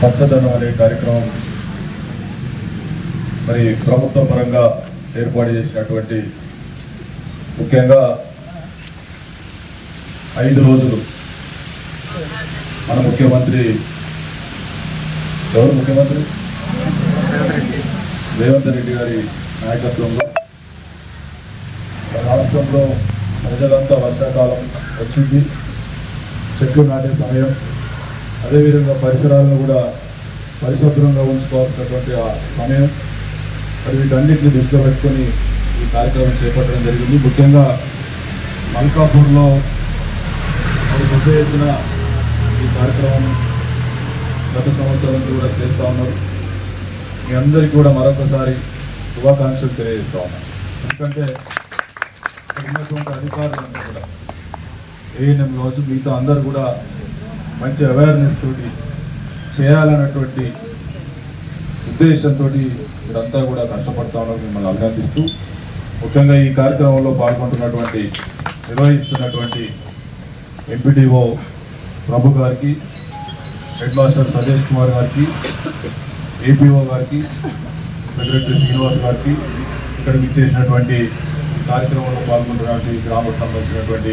పచ్చదనం అనే కార్యక్రమం మరి ప్రభుత్వ పరంగా ఏర్పాటు చేసినటువంటి ముఖ్యంగా ఐదు రోజులు మన ముఖ్యమంత్రి ఎవరు ముఖ్యమంత్రి? రేవంత్ రెడ్డి గారి నాయకత్వంలో రాష్ట్రంలో ప్రజలంతా వర్షాకాలం వచ్చింది. చెట్లు నాటే సమయం. అదేవిధంగా పరిసరాలను కూడా పరిశుభ్రంగా ఉంచుకోవాల్సినటువంటి ఆ సమయం. మరి వీటన్నిటిని దృష్టిలో పెట్టుకొని ఈ కార్యక్రమం చేపట్టడం జరిగింది. ముఖ్యంగా మల్కాపూర్లో మరి పెద్ద ఎత్తున ఈ కార్యక్రమం గత సంవత్సరం నుంచి కూడా చేస్తూ ఉన్నారు. మీ అందరికీ కూడా మరొకసారి శుభాకాంక్షలు తెలియజేస్తా ఉన్నాను ఎందుకంటే ఉన్నటువంటి అధికారులంతా కూడా ఏఎన్ఎం కావచ్చు మిగతా అందరూ కూడా మంచి అవేర్నెస్ తోటి చేయాలన్నటువంటి ఉద్దేశంతో ఇదంతా కూడా కష్టపడతా ఉన్నారు మిమ్మల్ని అభినందిస్తూ. ముఖ్యంగా ఈ కార్యక్రమంలో పాల్గొంటున్నటువంటి నిర్వహిస్తున్నటువంటి ఎంపీటీఓ ప్రభు గారికి హెడ్ మాస్టర్ సతీష్ కుమార్ గారికి ఏపీఓ గారికి సెక్రటరీ శ్రీనివాస్ గారికి ఇక్కడికి ఇచ్చేసినటువంటి కార్యక్రమంలో పాల్గొంటున్నటువంటి గ్రామకు సంబంధించినటువంటి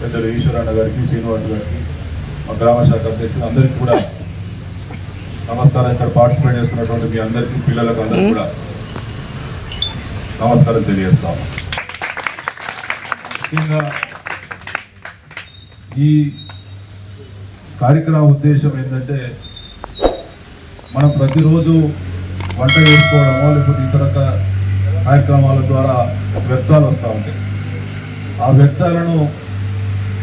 పెద్దలు ఈశ్వరన్న గారికి శ్రీనివాస్ గారికి మా గ్రామ శాఖ అధ్యక్షులు అందరికీ కూడా నమస్కారం. ఇక్కడ పార్టిసిపేట్ చేసుకున్నటువంటి మీ అందరికీ పిల్లలకు అందరికీ కూడా నమస్కారం తెలియజేస్తాము. ముఖ్యంగా ఈ కార్యక్రమ ఉద్దేశం ఏంటంటే మనం ప్రతిరోజు వంట చేసుకోవడమో లేకపోతే ఇతర కార్యక్రమాల ద్వారా వ్యర్థాలు వస్తూ ఉంటాయి. ఆ వ్యర్థాలను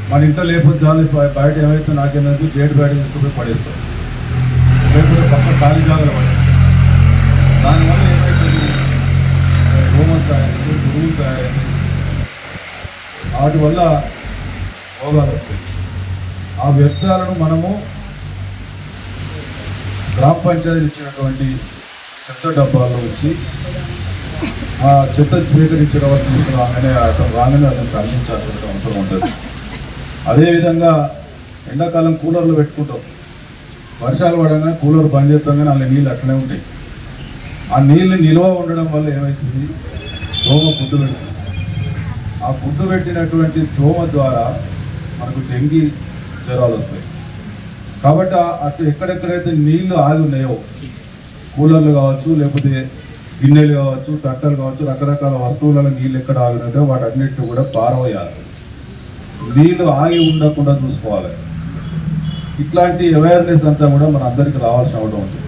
మన ఇంట్లో లేకపోతే చాలు బయట ఏమైతే నాకేందంటే గేట్ బయట తీసుకుపోయి పడేస్తాం. లేకపోతే పక్క ఖాళీ జాగ్రత్త పడేస్తాం. దానివల్ల ఏమైతుంది? రోమన్ తయారైంది గురువులు తయారైంది వాటి వల్ల రోగాలు వస్తాయి. ఆ వ్యర్థాలను మనము గ్రామ పంచాయతీ ఇచ్చినటువంటి చెత్త డబ్బాల్లో వచ్చి ఆ చెత్త సేకరించడం వల్ల తీసుకుని రాగానే అతను రాగానే అతనికి అందించాల్సిన అవసరం ఉంటుంది. అదేవిధంగా ఎండాకాలం కూలర్లు పెట్టుకుంటాం. వర్షాలు పడగానే కూలర్ బంద్ చేస్తాం కానీ అందులో నీళ్ళు అట్లనే ఉంటాయి. ఆ నీళ్ళు నిల్వ ఉండడం వల్ల ఏమవుతుంది దోమ గుడ్డు పెడుతుంది. ఆ గుడ్డు పెట్టినటువంటి దోమ ద్వారా మనకు డెంగీ జ్వరాలు వస్తాయి. కాబట్టి అటు ఎక్కడెక్కడైతే నీళ్ళు ఆగి ఉన్నాయో కూలర్లు కావచ్చు లేకపోతే గిన్నెలు కావచ్చు తట్టలు కావచ్చు రకరకాల వస్తువులలో నీళ్ళు ఎక్కడ ఆగినాయో వాటన్నిటిని కూడా పారవేయాలి. నీళ్ళు ఆగి ఉండకుండా చూసుకోవాలి. ఇట్లాంటి అవేర్నెస్ అంతా కూడా మన అందరికి రావాల్సిన అవడం ఉంది.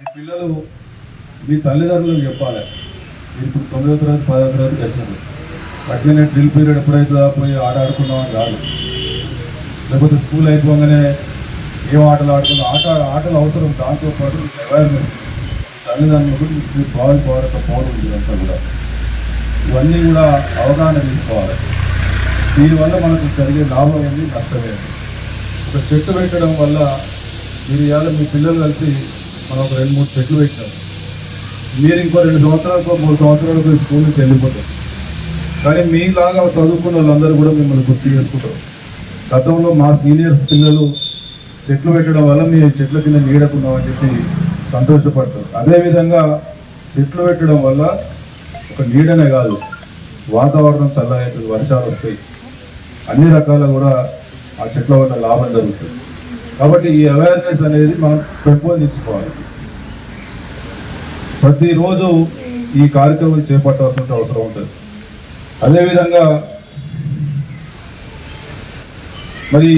మీ పిల్లలు మీ తల్లిదండ్రులకు చెప్పాలి. మీరు ఇప్పుడు తొమ్మిదో తరగతి పదో తరగతి వచ్చినారు అట్లనే డ్రిల్ పీరియడ్ ఎప్పుడైతే పోయి ఆట ఆడుకున్నామని కాదు లేకపోతే స్కూల్ అయిపోగానే ఏం ఆటలు ఆడుకున్నా ఆట ఆటలు అవసరం. దాంతో పాటు అవేర్నెస్ తల్లిదండ్రులు మీ బాల్ భారత పౌరులు ఇదంతా కూడా. ఇవన్నీ కూడా అవగాహన తీసుకోవాలి. దీనివల్ల మనకు జరిగే లాభం ఏంది నష్టమే ఒక చెట్టు పెట్టడం వల్ల మీరు ఇవాళ మీ పిల్లలు కలిసి మనం ఒక రెండు మూడు చెట్లు పెట్టాం. మీరు ఇంకో రెండు సంవత్సరాలకు మూడు సంవత్సరాలకు స్కూల్ నుంచి వెళ్ళిపోతారు. కానీ మీలాగా చదువుకున్న వాళ్ళందరూ కూడా మిమ్మల్ని గుర్తు చేసుకుంటారు. గతంలో మా సీనియర్స్ పిల్లలు చెట్లు పెట్టడం వల్ల మీ చెట్ల కింద నీడకున్నామని చెప్పి సంతోషపడతారు. అదేవిధంగా చెట్లు పెట్టడం వల్ల ఒక నీడనే కాదు. వాతావరణం చల్లగా వర్షాలు వస్తాయి. అన్ని రకాల కూడా ఆ చెట్ల వల్ల లాభం జరుగుతుంది. కాబట్టి ఈ అవేర్నెస్ అనేది మనం పెంపొందించుకోవాలి. ప్రతిరోజు ఈ కార్యక్రమం చేపట్టాల్సిన అవసరం ఉంటుంది అదేవిధంగా మరి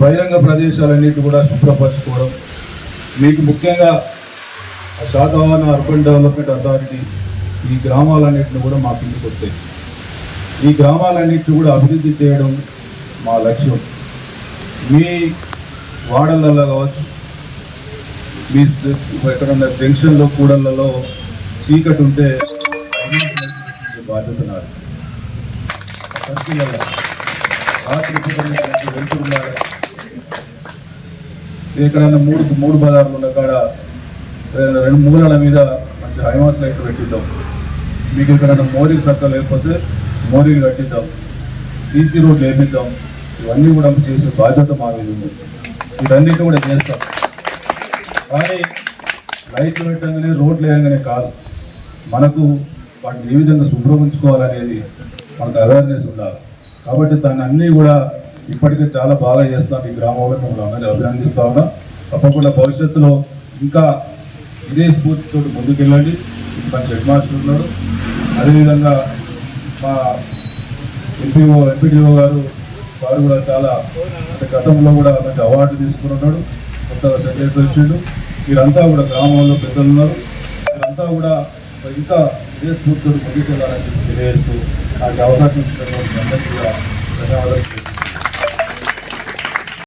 బహిరంగ ప్రదేశాలన్నిటి కూడా శుభ్రపరచుకోవడం మీకు ముఖ్యంగా శాతవాహన అర్బన్ డెవలప్మెంట్ అథారిటీ ఈ గ్రామాలన్నింటిని కూడా మా కిందకి వస్తాయి. ఈ గ్రామాలన్నింటినీ కూడా అభివృద్ధి చేయడం మా లక్ష్యం. మీ వాడలలో కావచ్చు మీ ఎక్కడన్నా జంక్షన్లో కూడలలో చీకటి ఉంటే బాధ్యత నాది ఎక్కడైనా మూడు మూడు పదార్థాలు ఉన్న కాడ రెండు మూలల మీద మంచి హైమాస్ లైట్ పెట్టిద్దాం. మీకు ఎక్కడైనా మోరీలు సక్క లేకపోతే మోరీలు కట్టిద్దాం సీసీ రోడ్లు వేపిద్దాం ఇవన్నీ కూడా చేసే బాధ్యత మా మీద. ఉంది ఇవన్నీ కూడా చేస్తాం. కానీ లైట్లు పెట్టగానే రోడ్లు వేయంగానే కాదు. మనకు వాటిని ఏ విధంగా శుభ్రం ఉంచుకోవాలనేది మనకు అవేర్నెస్ ఉండాలి. కాబట్టి దాన్ని అన్నీ కూడా ఇప్పటికే చాలా బాగా చేస్తాం. ఈ గ్రామంలో మిమ్మల్ని అందరినీ అభినందిస్తా ఉన్నాం. తప్పకుండా భవిష్యత్తులో ఇంకా ఇదే స్ఫూర్తితో ముందుకెళ్ళండి. మంచి హెడ్ మాస్టర్ ఉన్నాడు. అదేవిధంగా మా ఎంపీఓ ఎంపీడీఓ గారు వారు కూడా చాలా అంటే గతంలో కూడా మంచి అవార్డు తీసుకుని ఉన్నాడు. కొత్తగా సెక్రటరీ వచ్చిండు వీరంతా కూడా గ్రామంలో పెద్దలు ఉన్నారు. వీరంతా కూడా ఇంకా ఇదే స్ఫూర్తితో ముందుకెళ్ళాలని చెప్పి తెలియజేస్తూ నాకు అవకాశం ఇచ్చినటువంటి అందరికీ కూడా ధన్యవాదాలు.